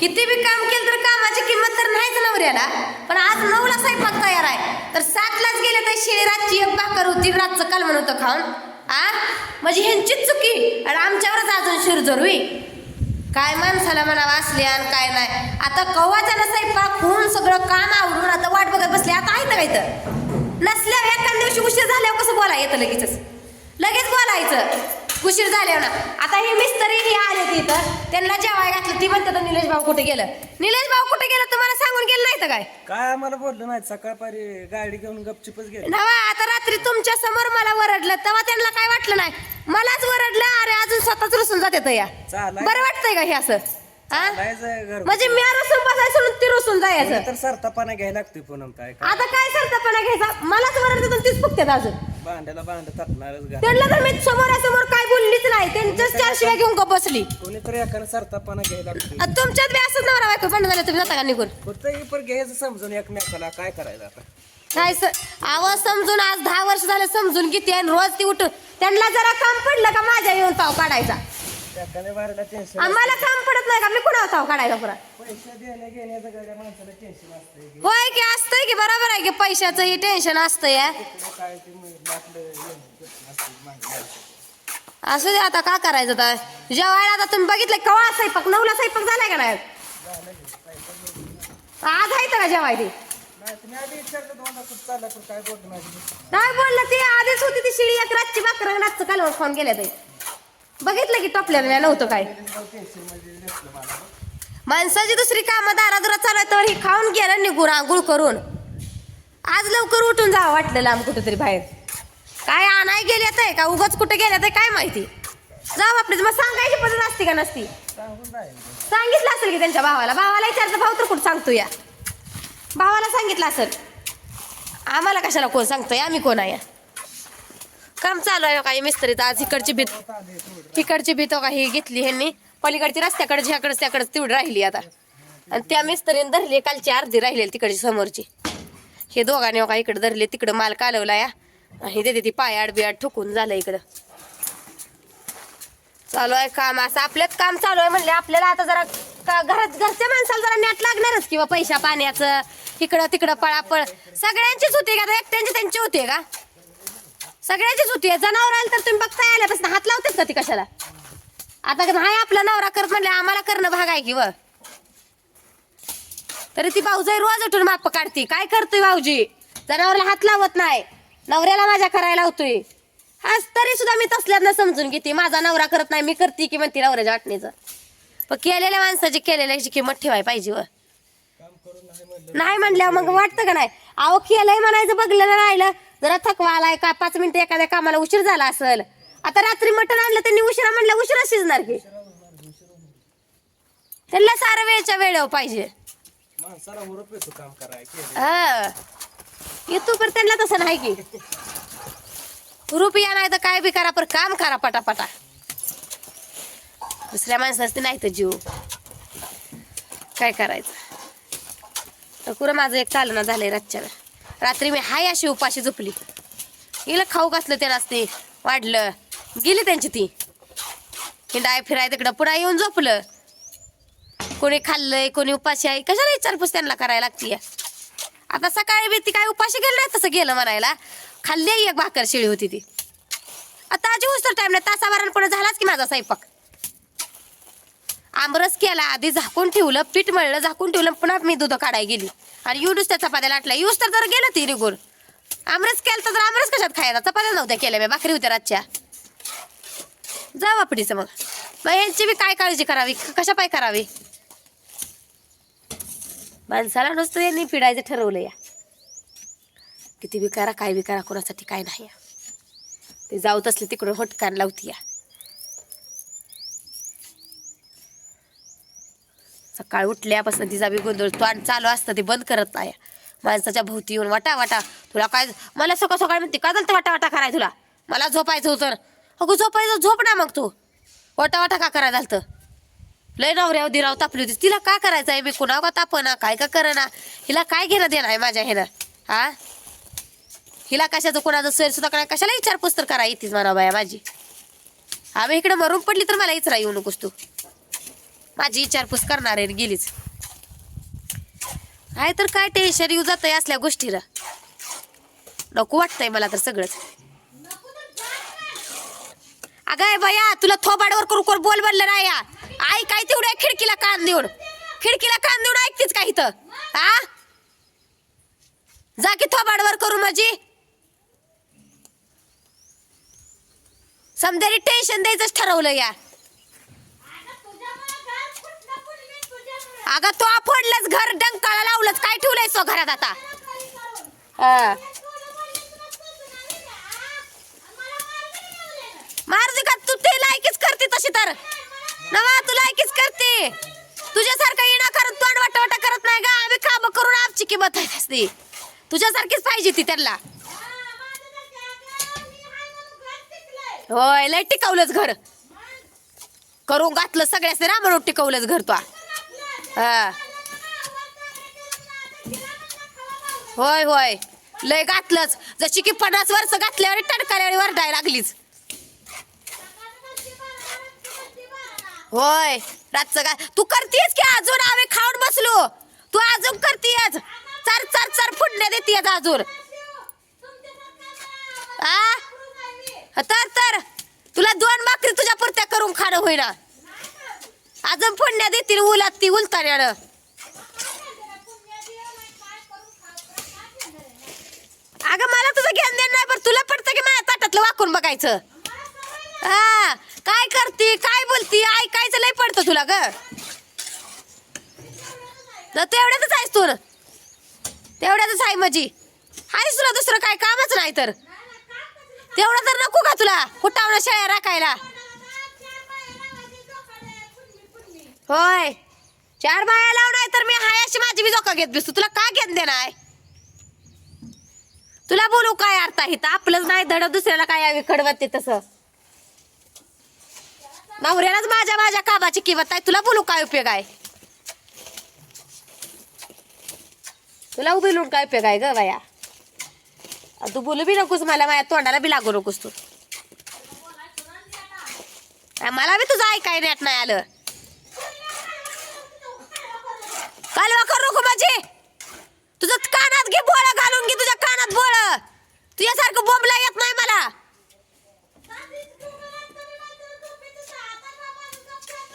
किती बी काम केलं तर कामाची किंमत तर नाहीच नवऱ्याला. पण आज नऊला स्वयंपाक तयार आहे. तर सातलाच गेले तर शिळी रातची एक भाकर होती रातचं कालवण होतं खाऊन. आ? म्हणजे ह्यांचीच चुकी. आणि आमच्यावरच अजून शिरजोर होई काय माणसाला म्हणावा असले आणि काय नाही. आता कव्वाच्या स्वयंपाक होऊन सगळं काम आवडून आता वाट बघत बसले आता आहे ना काय तर नसल्यावर एखाद्या दिवशी उशीर झाल्यावर कसं बोला येतं लगेचच? लगेच बोलायचं. उशीर झाल्यावर ना आता हे मिस्त्री हे आले तिथं त्यांना जेवाय घातलं. ती म्हणतात निलेश भाऊ कुठे गेलं? निलेश भाऊ कुठे गेलं? तुम्हाला सांगून गेलं नाही तर काय? काय आम्हाला बोललं नाही. सकाळपारी गाडी घेऊन गपचिपच गेले. नवा आता रात्री तुमच्यासमोर मला वरडलं तेव्हा त्यांना काय वाटलं नाही? मलाच वरडलं अरे अजून स्वतःच रुसून जाते या. चालाय. बरं वाटतंय का हे असं? हा? जायचं घर म्हणजे मी रुसून बसायचं ती रुसून जायचं. तर सरतापाना घ्यायला लागतोय पूनम काय आता काय सरतपणा घ्यायचा? मलाच वरडते तर तीच फुकतात अजून. भांड्याला भांड घर त्यांना तर मी समोरासमोर काय बोललीच नाही. त्यांच्याच चार शिव्या घेऊन गप बसली. कोणीतरी एखादं सरतापाना घ्यायला आता तुमच्यात बी असंच नवरा बायको पण झालं तुम्ही जाता का निघून? फक्त हे पण घ्यायचं समजून एकमेकाला काय करायचं आता? काय स- आवाज समजून आज दहा वर्ष झाले समजून किती आणि रोज ती उठून. त्यांना जरा काम पडलं का माझ्या येऊन ताव काढायचा? टेन्शन आम्हाला काम पडत नाही का? मी कुणा ताव काढायचा पुरा? पैसे देण्या घेण्याचं गड्या माणसाला टेन्शन असतंय होय की असतंय की बरोबर आहे की पैशाचं हे टेन्शन असतं या पुढे काय ते मग आपलं हे असतं मागं माणसाचं. असू दे आता का करायचं आता? जेवायला आता तुम्ही बघितलं कवा स्वयंपाक? नऊला स्वयंपाक झालाय का नाही? आज आहे का जेवाय ती नाही तुम्ही आधी विचारलं दोनदा कुठं चालला तर काय बोलतो माझी काय बोललं ती आधीच होती ती शिळी एक रातची कालवण खाऊन गेल्या ते. बघितलं की टोपल्याला नव्हतं काय? माणसाची दुसरी कामं दारादुरा चालू तर ही खाऊन गेलं निघून आंघोळ करून. आज लवकर उठून जावं वाटलं लांब कुठेतरी बाहेर. काय आणाय गेल्यात आहे का? उगाच कुठे गेल्यात आहे काय माहिती? जाऊ आपली मग सांगायची पद्धत असते का नसती? सांगितलं असेल की त्यांच्या भावाला. भावाला विचारतं भाऊ तर कुठं सांगतो या? भावाला सांगितलं असेल. आम्हाला कशाला कोण सांगतोय? आम्ही कोण आहे काम चालू आहे हो काही मिस्त्रीत आज इकडची भीत इकडची भीत हो का ही घेतली ह्यांनी. पलीकडची रस्त्याकडे ह्याकडे त्याकडे तेवढी राहिली आता. आणि त्या मिस्त्रीने धरली कालची अर्धी राहिली तिकडची समोरची. हे दोघांनी हो का इकडे धरले तिकडं माल कालवला या. आणि देते ती पाय आड बियाड ठोकून झालं इकडं. चालू आहे काम असं. आपल्यात काम चालू आहे म्हणले आपल्याला आता जरा का- घरात घरच्या माणसाला जरा नेट लागणारच किंवा पैशा पाण्याचं इकडं तिकडं पळापळ. सगळ्यांचीच होती का आता एकट्यांची त्यांची होती का? सगळ्याचीच होती. जनावर आलं तर तुम्ही बघताय आल्यापासून हात लावतेच का ती कशाला? आता नाही आपला नवरा करत म्हणले आम्हाला करणं भाग आहे की व? तरी ती भाऊजाई रोज उठून माप काढते. काय करतोय भाऊजी? जनावरला हात लावत नाही. नवऱ्याला माझ्या करायला होतोय आज तरी सुद्धा मी तसल्यात समजून घेते. माझा नवरा करत नाही मी करते की म्हणते नवऱ्याच्या वाटणीचं. पण केलेल्या माणसाची केलेल्याची किंमत ठेवाय पाहिजे व. नाही म्हणल्यावर मग वाटतं का नाही? अहो केलंय म्हणायचं बघलेलं राहिलं. जरा थकवा आलाय का? पाच मिनिटं एखाद्या कामाला उशीर झाला असेल. आता रात्री मटण आणलं त्यांनी उशिरा म्हणलं उशिरा शिजणार की. त्यांना सारा वेळच्या वेळेवर पाहिजे. हा. येतो पण त्यांना तसं नाही की. रुपया नाही तर काय बी करा पण काम करा पटापटा. दुसऱ्या माणसाचे नाही तर जीव. काय करायचं? कुरं माझं एक चालना झालंय रातच्या रात्री मी हाय अशी उपाशी झोपली. हिला खाऊ घासलं ते असते. वाढलं. गेली त्यांची ती. हिंडाय फिराय तिकडं पुन्हा येऊन झोपलं. कोणी खाल्लंय कोणी उपाशी आहे. कशाला विचारपूस त्यांना करायला लागती आता सकाळी बी ती काय उपाशी गेलं नाही तसं गेलं म्हणायला. खाल्ली एक भाकर शिळी होती ती. आता आजी उचल टाइम नाही. तासाभरानं पण झालाच की माझा स्वयंपाक. आमरस केला आधी झाकून ठेवलं पीठ मळलं झाकून ठेवलं पुन्हा मी दूध काढायला गेली. आणि युडूस त्या चपात्या लाटला युस तर जर गेलं ती निघून. आमरस केलं तर आमरस कशात खायला चपात्या नव्हत्या केल्या मी भाकरी होत्या रातच्या. जा वापडीचं मग. मग यांची बी काय काळजी करावी? कशा पाय करावी? माणसाला नुसतं यांनी पिडायचं ठरवलं या. किती बी करा काय बी करा कोणासाठी काय नाही या. ते जाऊत असले तिकडून होटकान लावती या. सकाळ उठल्यापासून तिचा बी गोंधळ तोंड आणि चालू असतं ते बंद करत नाही. माणसाच्या भोवती येऊन वाटा वाटा. तुला काय मला सकाळ सकाळ म्हणते का झालं वाटा वाटा कराय तुला? मला झोपायचं होतं. अगं झोपायचं झोप ना मग तू. वाटा वाटा का करायला झालं लय नवऱ्यावर दिराव तापली होती. तिला का करायचं आहे मी कुणाव का तापना काय का करना? हिला काय घेणं देणार आहे माझ्या ह्यानं हा हिला कशाचं कोणाचं सैर सुद्धा करा कशाला विचारपूस तर करा येतीच म्हणा बाया माझी. आम्ही इकडे मरून पडली तर मला इचरा येऊ नकोस तू. माझी विचारपूस करणार आहे गेलीच. आहे तर काय टेन्शन येऊ जात असल्या गोष्टीला. नको वाटतंय मला तर सगळंच. अगं बया तुला थोबाडवर करू कर बोल बनलं नाही या आई काय तेवढ्या खिडकीला कान देऊन. खिडकीला कान देऊन ऐकतीच काही तर हा? जा की थोबाडवर करू माझी. समजायला टेन्शन द्यायचंच ठरवलं या. अगं तो फोडलंच घर डंकाळा लावलंच काय ठेवलंय सो घरात आता? हा. मारुती का? तू ते लायकीच करते तशी तर. नवा तू लायकीच करते. तुझ्यासारखं येणं करत तोंड वाटा करत नाही का आम्ही काम करून आमची किंमत आहे असते तुझ्यासारखीच पाहिजे ती त्यांना. होय लय टिकवलंच घर. करून घातलं सगळ्याच ना टिकवलंच घर तो. हा. होय होय. लय घातलंच. जशी की पन्नास वर्ष घातल्यावर टणकाल्यावर वरडाय लागलीच. होय. रातचं काय तू करतीस की अजून? आम्ही खाऊन बसलो. तू अजून करतीयस? चार चार चार फुडण्या देतीयस अजून. आ? तर तर. तुला दोन भाकरी तुझ्या पुरत्या करून खाणं होईना. अजून फोडण्या देतील उलात ती उलताण्यानं अगं मला तुझं ज्ञान देणार नाही पण तुला पडतं की माझ्या ताटातलं वाकून बघायचं? हा काय करते काय बोलती ऐकायचं लय पडतं तुला ग. तेवढ्यातच आहेस तू तेवढ्यातच आहे माझी. आहेस तुला दुसरं काय कामच नाही तर. तेवढं तर नको का तुला? कुठावणं शेळ्या राखायला. होय. चार बाया लाव नाही तर मी हाय अशी माझी बी धोका घेत बसतो. तुला का घेत देणार? तुला बोलू काय अर्थ आहे तर आपलंच नाही धड दुसऱ्याला काय यावी? कडवत ते तसं. नवऱ्यालाच माझ्या माझ्या कामाची किंमत आहे तुला बोलू काय उपयोग आहे? तुला बोलून काय उपयोग आहे ग बाया? तू बोलू बी नकोस मला माझ्या तोंडाला बी लागू नकोस तू. मला बी तुझं ऐकाय नेट नाही आलं. तुझ्यासारखं बोंबला येत नाही मला.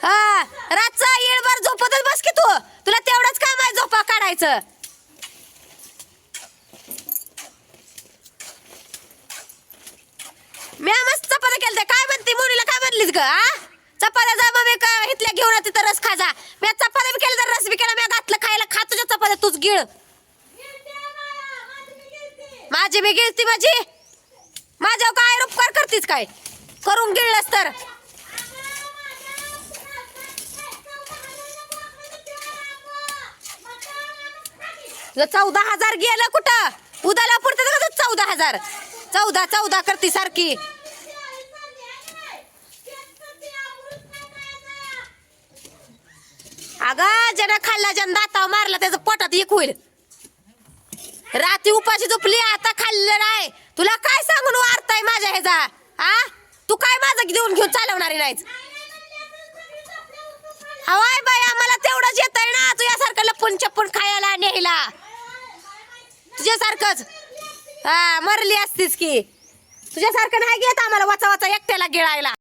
हा रातचा येळभर झोपतच बस की तू. तुला तेवढंच काम आहे झोपा काढायचं. मी मस्त चपात्या केलं काय म्हणते मुलीला? काय म्हणलीस ग आ? चपात्या जा मग का- इथल्या घेऊन तिथं रस खा जा. मी चपात्या बी केलं तर रस बी केला. मी घातलं खायला. खात तुझ्या चपात्या तूच गिळ. माझी मी गिळती माझी. माझ्यावर काय उपकार करतीस काय? करून गिळलंस तर. चौदा हजार गेलं कुठं? उद्याला पुरते का चौदा हजार? चौदा चौदा करती सारखी. अगं ज्यानं खाल्ला ज्यानं दाताव मारला त्याचं पोटात एक होईल. रात्री उपाशी झोपली आता खाल्लं नाही. तुला काय सांगून वारताय माझ्या ह्याचा? हा तू काय माझं देऊन घेऊन चालवणारी नाहीच हवाय बाई आम्हाला तेवढंच येत आहे ना तुझ्यासारखं लपून चप्पून खायला न्यायला. तुझ्यासारखंच. हा मरली असतीस की. तुझ्यासारखं नाही घेत आम्हाला वाचा वाचा एकट्याला गिळायला.